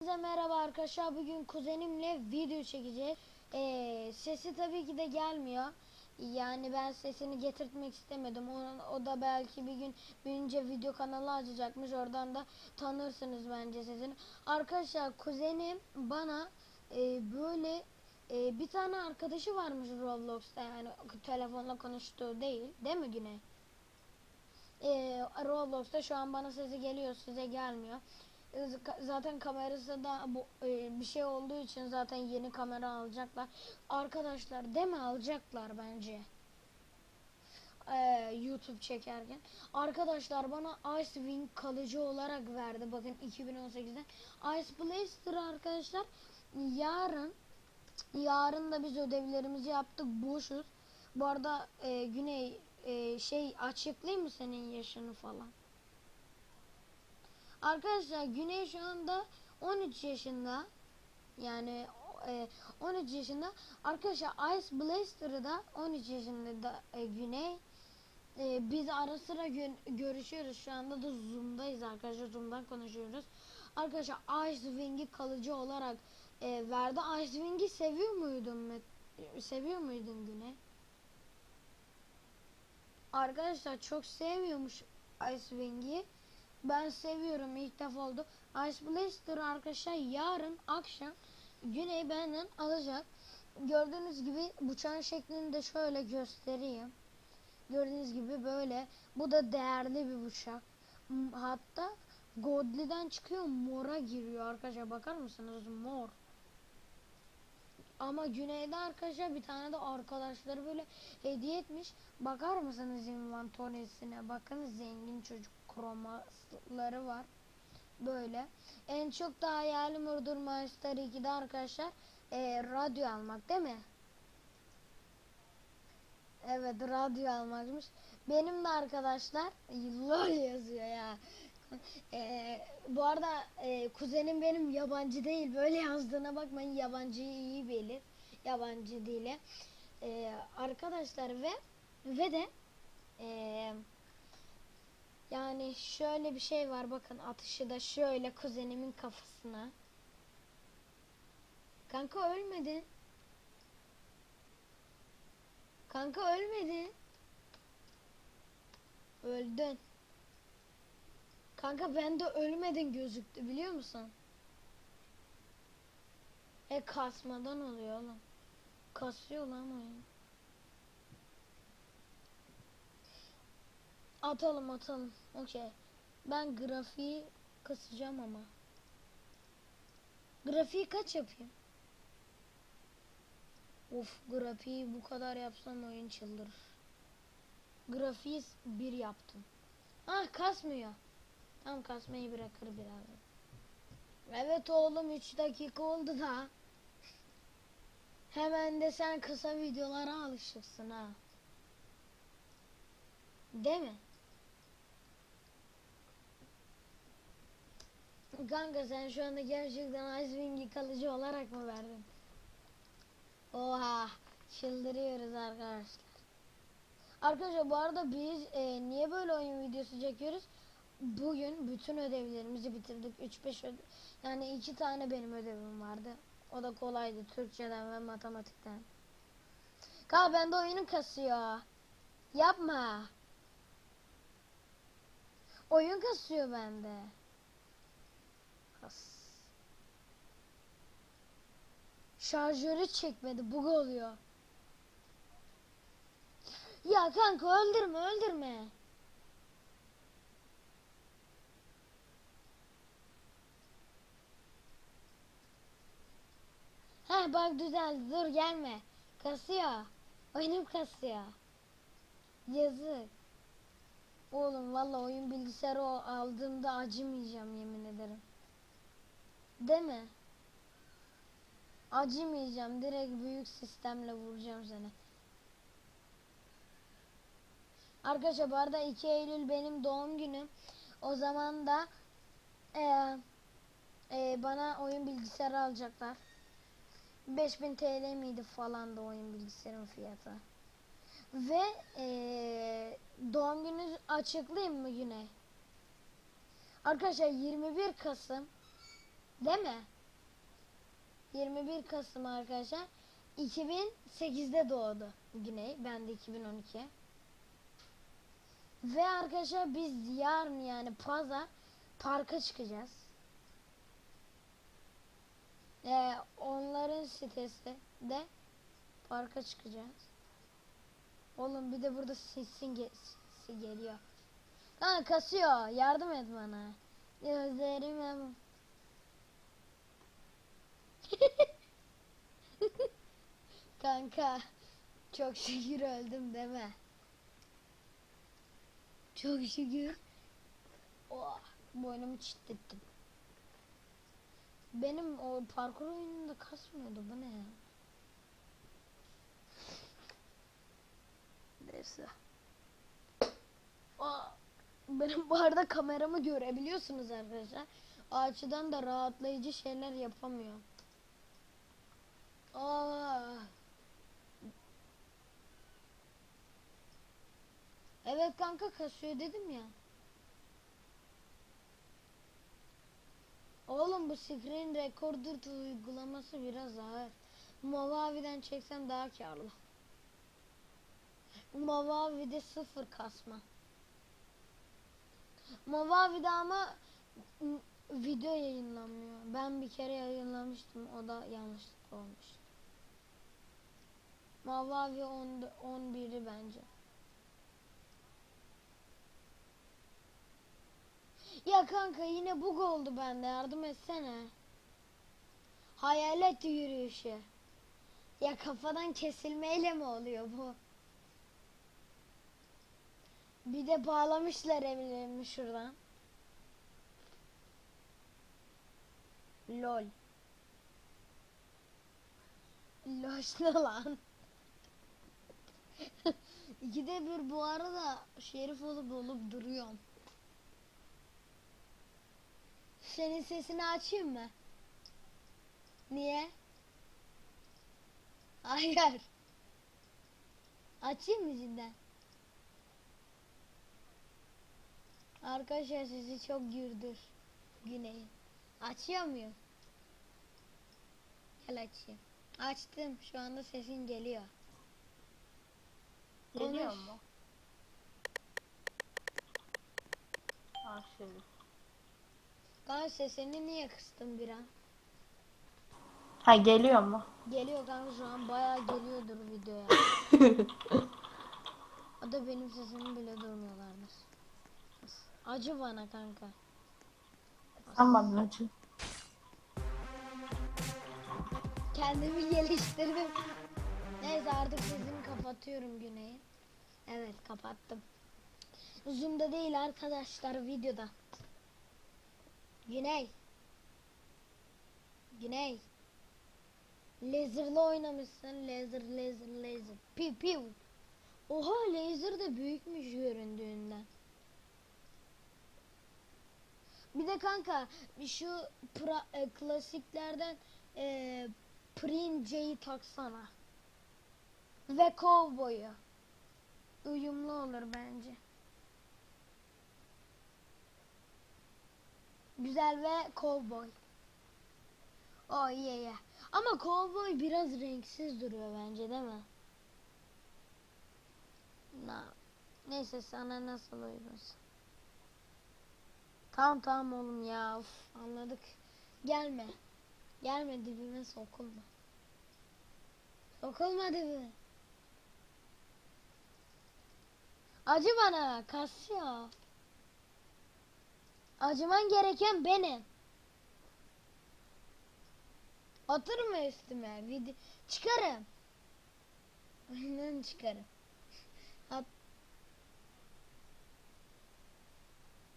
Herkese merhaba arkadaşlar. Bugün kuzenimle video çekeceğiz. Ee, sesi tabii ki de gelmiyor. Yani ben sesini getirtmek istemedim. O, o da belki bir gün büyünce video kanalı açacakmış. Oradan da tanırsınız bence sesini. Arkadaşlar kuzenim bana e, böyle e, bir tane arkadaşı varmış Roblox'ta. Yani telefonla konuştuğu değil. Değil mi Güney? Ee, Roblox'ta şu an bana sesi geliyor size gelmiyor. Zaten kamerası da bu e, bir şey olduğu için zaten yeni kamera alacaklar. Arkadaşlar deme alacaklar bence. Ee, YouTube çekerken. Arkadaşlar bana Ice Wing kalıcı olarak verdi. Bakın 2018'de. Ice Blaster arkadaşlar yarın yarın da biz ödevlerimizi yaptık. Boşuz. Bu arada e, Güney e, şey açıklayayım mı senin yaşını falan? Arkadaşlar Güney şu anda 13 yaşında. Yani e, 13 yaşında. Arkadaşlar Ice Blaster'ı da 13 yaşında da e, Güney. E, biz ara sıra gö- görüşüyoruz. Şu anda da Zoom'dayız arkadaşlar. Zoom'dan konuşuyoruz. Arkadaşlar Ice Wing'i kalıcı olarak e, verdi. Ice Wing'i seviyor muydun? Seviyor muydun Güney? Arkadaşlar çok sevmiyormuş Ice Wing'i. Ben seviyorum ilk defa oldu. Ice Blaster arkadaşlar yarın akşam Güney benden alacak. Gördüğünüz gibi bıçağın şeklini de şöyle göstereyim. Gördüğünüz gibi böyle. Bu da değerli bir bıçak. M- Hatta Godly'den çıkıyor mora giriyor arkadaşlar bakar mısınız mor. Ama güneyde arkadaşlar bir tane de arkadaşları böyle hediye etmiş. Bakar mısınız inventory'sine? Bakın zengin çocuk kromaları var. Böyle. En çok da hayalim Murder Monster 2'de arkadaşlar e, radyo almak değil mi? Evet radyo almakmış. Benim de arkadaşlar yıllar yazıyor ya. E, bu arada e, kuzenim benim yabancı değil. Böyle yazdığına bakmayın yabancıyı iyi bilir. Yabancı dili. E, arkadaşlar ve ve de e, yani şöyle bir şey var bakın atışı da şöyle kuzenimin kafasına. Kanka ölmedi. Kanka ölmedi. Öldün. Kanka bende ölmedin gözüktü biliyor musun? E kasmadan oluyor oğlum. Kasıyor lan oyun. Atalım atalım. Okey. Ben grafiği kısacağım ama. Grafiği kaç yapayım? Of grafiği bu kadar yapsam oyun çıldırır. Grafiği bir yaptım. Ah kasmıyor. Tam kasmayı bırakır biraz. Evet oğlum 3 dakika oldu da. Hemen de sen kısa videolara alışırsın ha. Değil mi? Kanka sen şu anda gerçekten Icewing'i kalıcı olarak mı verdin? Oha çıldırıyoruz arkadaşlar. Arkadaşlar bu arada biz e, niye böyle oyun videosu çekiyoruz? Bugün bütün ödevlerimizi bitirdik. 3-5 ödev. Yani iki tane benim ödevim vardı. O da kolaydı. Türkçeden ve matematikten. Kal bende oyunu kasıyor. Yapma. Oyun kasıyor bende. Şarjörü çekmedi. Bug oluyor. Ya kanka öldürme öldürme. Heh bak düzeldi dur gelme. Kasıyor. Oyunum kasıyor. Yazık. Oğlum valla oyun bilgisayarı aldığımda acımayacağım yemin ederim. Değil mi? Acımayacağım. Direkt büyük sistemle vuracağım seni. Arkadaşlar bu arada 2 Eylül benim doğum günüm. O zaman da eee, eee, bana oyun bilgisayarı alacaklar. 5000 TL miydi falan da oyun bilgisayarın fiyatı. Ve eee, doğum günü açıklayayım mı Güney? Arkadaşlar 21 Kasım Değil mi? 21 Kasım arkadaşlar. 2008'de doğdu Güney. Ben de 2012. Ve arkadaşlar biz yarın yani pazar parka çıkacağız. Ee, onların sitesi de parka çıkacağız. Oğlum bir de burada sesin ge- sesi geliyor. Lan kasıyor. Yardım et bana. Gözlerim Kanka çok şükür öldüm deme. Çok şükür. Oh, boynumu çitlettim. Benim o parkur oyununda kasmıyordu bu ne ya? Neyse. Aa, benim bu arada kameramı görebiliyorsunuz arkadaşlar. Açıdan da rahatlayıcı şeyler yapamıyorum. Evet kanka kasıyor dedim ya. Oğlum bu screen recorder uygulaması biraz ağır. Movavi'den çeksem daha karlı. Movavi'de sıfır kasma. Movavi'de ama video yayınlanmıyor. Ben bir kere yayınlamıştım. O da yanlışlık olmuş. 10 11'i bence. Ya kanka yine bug oldu bende. Yardım etsene. Hayalet yürüyüşü. Ya kafadan kesilmeyle mi oluyor bu? Bir de bağlamışlar evlerimi şuradan. Lol. Loş ne lan? İkide bir bu arada şerif olup olup duruyorum. Senin sesini açayım mı? Niye? Hayır. Açayım mı cidden? Arkadaşlar sesi çok gürdür. Güney'in. Açıyor muyum? Gel açayım. Açtım. Şu anda sesin geliyor. Geliyor mu? Şöyle. Kanka sesini niye kıstın bir an? Ha geliyor mu? Geliyor kanka şu an bayağı geliyordur videoya. o da benim sesimi bile duymuyorlardır. Acı bana kanka. Bana acı. Kendimi geliştirdim. Neyse artık sesimi kapatıyorum Güney'in. Evet kapattım. Zoom'da değil arkadaşlar videoda. Güney. Güney. Laser'la oynamışsın. Laser, laser, laser. Piu piu. Oha laser de büyükmüş göründüğünden. Bir de kanka şu pra- e, klasiklerden e, Prince'yi taksana. Ve kovboyu. Uyumlu olur bence. Güzel ve kovboy. Oh iyi iyi. Ama kovboy biraz renksiz duruyor bence değil mi? Na. Neyse sana nasıl uygunsa. Tamam tamam oğlum ya. Uf, anladık. Gelme. Gelme dibime sokulma. Sokulma dibime. Acı bana. Kasıyor. Acıman gereken benim. Oturma üstüme. Video... Çıkarım. Aynen çıkarım. At...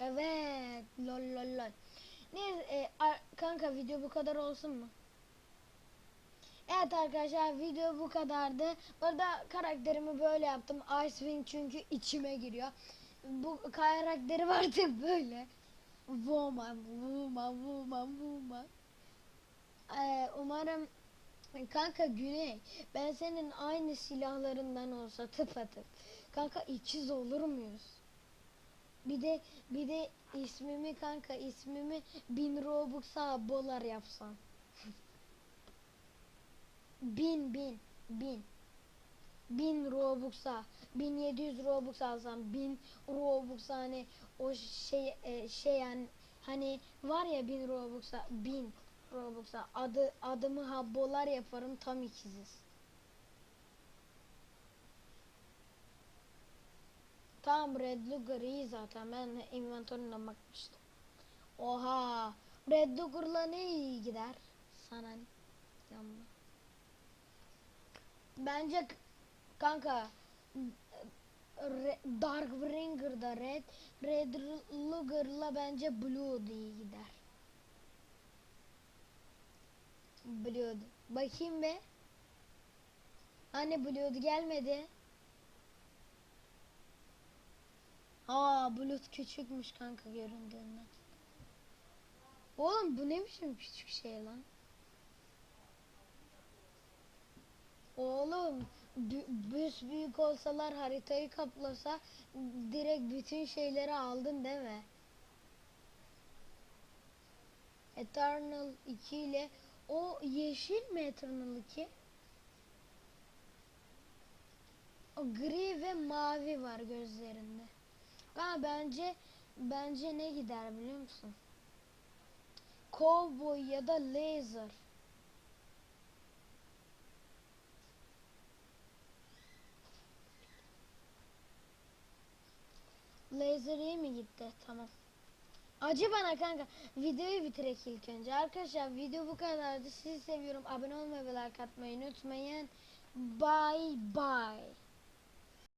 Evet. Lol lol lol. Neyse e, kanka video bu kadar olsun mu? Evet arkadaşlar video bu kadardı. Burada karakterimi böyle yaptım. Icewing çünkü içime giriyor. Bu karakteri artık böyle. Woman, woman, woman, woman. Ee, umarım kanka Güney ben senin aynı silahlarından olsa tıpatıp kanka ikiz olur muyuz? Bir de bir de ismimi kanka ismimi bin Robux'a bolar yapsan. Bin bin bin. Bin Robux'a 1700 Robux alsam 1000 Robux hani o şey e, şey yani hani var ya 1000 Robux'a 1000 Robux'a adı adımı habbolar yaparım tam ikiziz. Tamam Red Luger iyi zaten ben inventöründen bakmıştım. Oha Red Luger'la ne iyi gider sana? Yanma. Bence kanka Dark Bringer'da Red Red Luger'la bence Blue iyi gider. Blue. Bakayım be. Hani Blue gelmedi. Aa bulut küçükmüş kanka göründüğünden. Oğlum bu ne biçim küçük şey lan? Oğlum büs büyük olsalar haritayı kaplasa direkt bütün şeyleri aldın değil mi? Eternal 2 ile o yeşil mi Eternal 2? O gri ve mavi var gözlerinde. Ha bence bence ne gider biliyor musun? Cowboy ya da laser. Laser iyi mi gitti? Tamam. Acı bana kanka. Videoyu bitirek ilk önce. Arkadaşlar video bu kadardı. Sizi seviyorum. Abone olmayı ve like atmayı unutmayın. Bye bye.